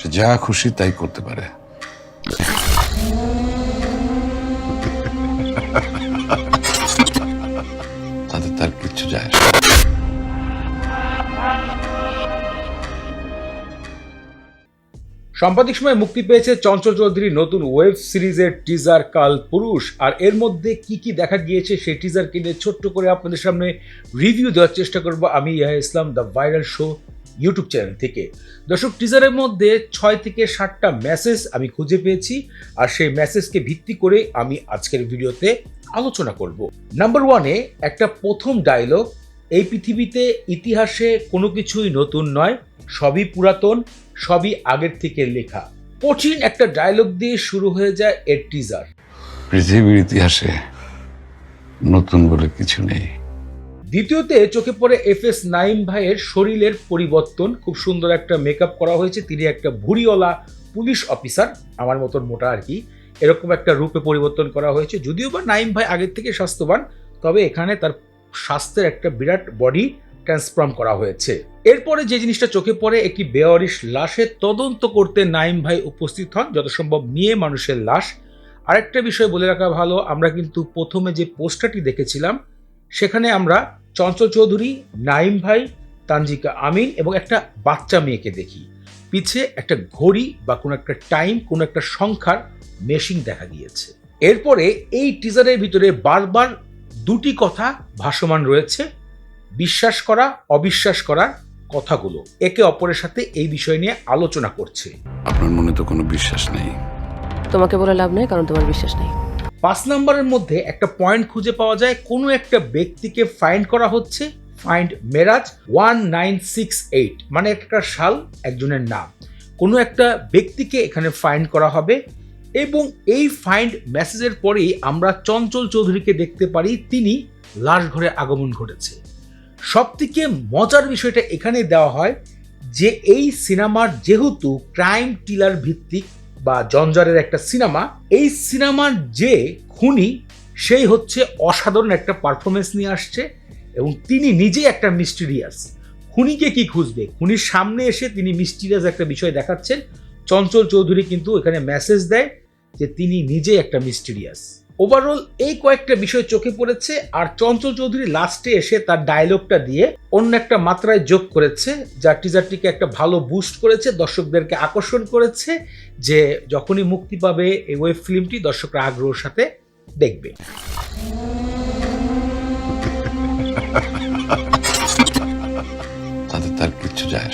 সে যা খুশি তাই করতে পারে। তাতে তার যায় সাম্প্রতিক সময় মুক্তি পেয়েছে চঞ্চল চৌধুরীর নতুন ওয়েব সিরিজের টিজার কাল পুরুষ। আর এর মধ্যে কি কি দেখা গিয়েছে সেই টিজার কিনে ছোট্ট করে আপনাদের সামনে রিভিউ দেওয়ার চেষ্টা করব। আমি ইয়া Islam, the viral show. YouTube channel থেকে। দর্শক টিজারের মধ্যে ছয় থেকে সাতটা মেসেজ আমি খুঁজে পেয়েছি আর সেই মেসেজকে ভিত্তি করে আমি আজকের ভিডিওতে আলোচনা করব। নাম্বার ওয়ানে একটা প্রথম ডায়লগ এই পৃথিবীতে ইতিহাসে কোনো কিছুই নতুন নয়, সবই পুরাতন, সবই আগের থেকে লেখা। কঠিন একটা ডায়লগ দিয়ে শুরু হয়ে যায় এর টিজার পৃথিবীর ইতিহাসে নতুন বলে কিছু নেই। দ্বিতীয়তে চোখে পড়ে এফ এস নাইম ভাইয়ের শরীরের পরিবর্তন। খুব সুন্দর একটা মেকআপ করা হয়েছে। তিনি একটা ভুড়িওয়ালা পুলিশ অফিসার, আমার মতন মোটা আর কি। এরকম একটা রূপে পরিবর্তন করা হয়েছে। যদিও বা নাইম ভাই আগের থেকে স্বাস্থ্যবান, তবে এখানে তার স্বাস্থ্যের একটা বিরাট বডি ট্রান্সফর্ম করা হয়েছে। এরপরে যে জিনিসটা চোখে পড়ে, একটি বেওয়ারিশ লাশের তদন্ত করতে নাইম ভাই উপস্থিত হন। যত সম্ভব মেয়ে মানুষের লাশ। আরেকটা বিষয় বলে রাখা ভালো, আমরা কিন্তু প্রথমে যে পোস্টারটি দেখেছিলাম, সেখানে আমরা চঞ্চল চৌধুরী নাইম ভাই তানজিকা আমিন এবং একটা বাচ্চা মেয়েকে দেখি। পিছে একটা ঘড়ি বা কোনো একটা টাইম কোনো একটা সংখ্যার মেশিন দেখা গিয়েছে। এরপরে এই টিজারের ভিতরে বারবার দুটি কথা ভাসমান রয়েছে বিশ্বাস করা অবিশ্বাস করার কথাগুলো। একে অপরের সাথে এই বিষয় নিয়ে আলোচনা করছে। আপনার মনে তো কোনো বিশ্বাস নেই। তোমাকে বলে লাভ নেই কারণ তোমার বিশ্বাস নেই। পাঁচ নম্বরের মধ্যে একটা পয়েন্ট খুঁজে পাওয়া যায়। কোনো একটা ব্যক্তিকে ফাইন্ড করা হচ্ছে। Find Meraj one nine six eight মানে একটা সাল, একজনের নাম। কোনো একটা ব্যক্তিকে এখানে ফাইন্ড করা হবে এবং এই ফাইন্ড মেসেজের পরেই আমরা চঞ্চল চৌধুরীকে দেখতে পারি। তিনি লাশ ঘরে আগমন ঘটেছে। সবথেকে মজার বিষয়টা এখানে দেওয়া হয় যে, এই সিনেমার যেহেতু ক্রাইম টিলার ভিত্তিক বা জঞ্জারের একটা সিনেমা, এই সিনেমার যে খুনি, সেই হচ্ছে অসাধারণ একটা পারফরমেন্স নিয়ে আসছে এবং তিনি নিজেই একটা মিস্টিরিয়াস খুনিকে কি খুঁজবে? খুনির সামনে এসে তিনি মিস্টিরিয়াস একটা বিষয় দেখাচ্ছেন। চঞ্চল চৌধুরী কিন্তু এখানে মেসেজ দেয় যে তিনি নিজেই একটা মিস্টিরিয়াস ওভারঅল এই কয়েকটা বিষয় চোখে পড়েছে আর চঞ্চল চৌধুরী লাস্টে এসে তার ডায়লগটা দিয়ে অন্য একটা মাত্রায় যোগ করেছে, যা টিজারটিকে একটা ভালো বুস্ট করেছে, দর্শকদেরকে আকর্ষণ করেছে যে যখনই মুক্তি পাবে এই ওয়েব ফিল্মটি দর্শকরা আগ্রহের সাথে দেখবে তাতে তার যায়।